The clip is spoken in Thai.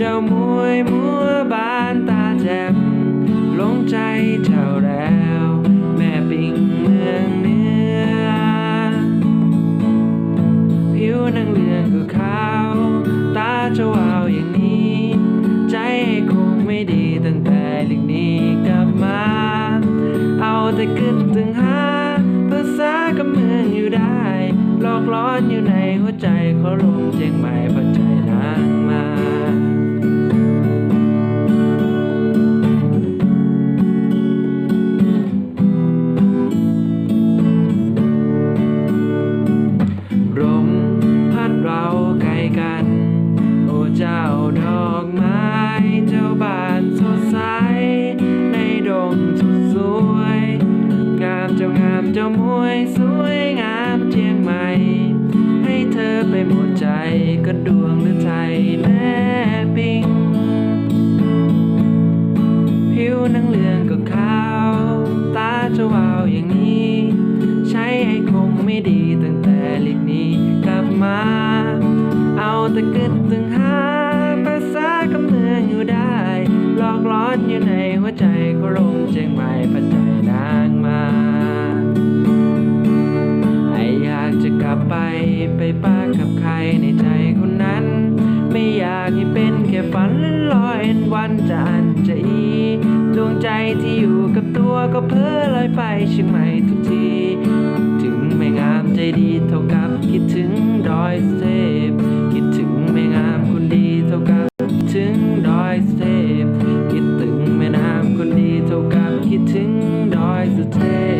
เจ้ามวยมัวบานตาแจ่มลงใจเจ้าแล้ว แม่ปิงเมืองเนื้อผิวนังเลืองก็ขาว ตาจะวาวอย่างนี้ ใจคงไม่ดีตั้งแต่ลิกนี้กลับมา เอาแต่ขึ้นถึงหาภาษากับเมืองอยู่ได้หลอกล้อนอยู่ในหัวใจเขาลงเจียงใหม่ปร เจ้างามเจ้ามวยสวยงามเชียงใหม่ ให้เธอไปหมดใจก็ดวงหรือไทยแม่ปิงผิวนังเหลืองก็ขาว ตาจะวาวอย่างนี้ ใช้ให้คงไม่ดีตั้งแต่ลิกนี้กลับมา เอาแต่กึดตึงหาภาษากำเมืองอยู่ได้ หลอกล้อนอยู่ในหัวใจก็ลงเชียงใหม่ปัจจัย ไป ไปปากกับใครในใจคนนั้น ไม่อยากให้เป็นแค่ฝันลอยๆวันจะอันจะอี ดวงใจที่อยู่กับตัวก็เพ้อลอยไปเชียงใหม่ทุกที ถึงไม่งามใจดีเท่ากับคิดถึงดอยเทพคิดถึงไม่งามคนดีเท่ากับถึงดอยเทพคิดถึงแม่น้ำคนดีเท่ากับคิดถึงดอยสุเทพ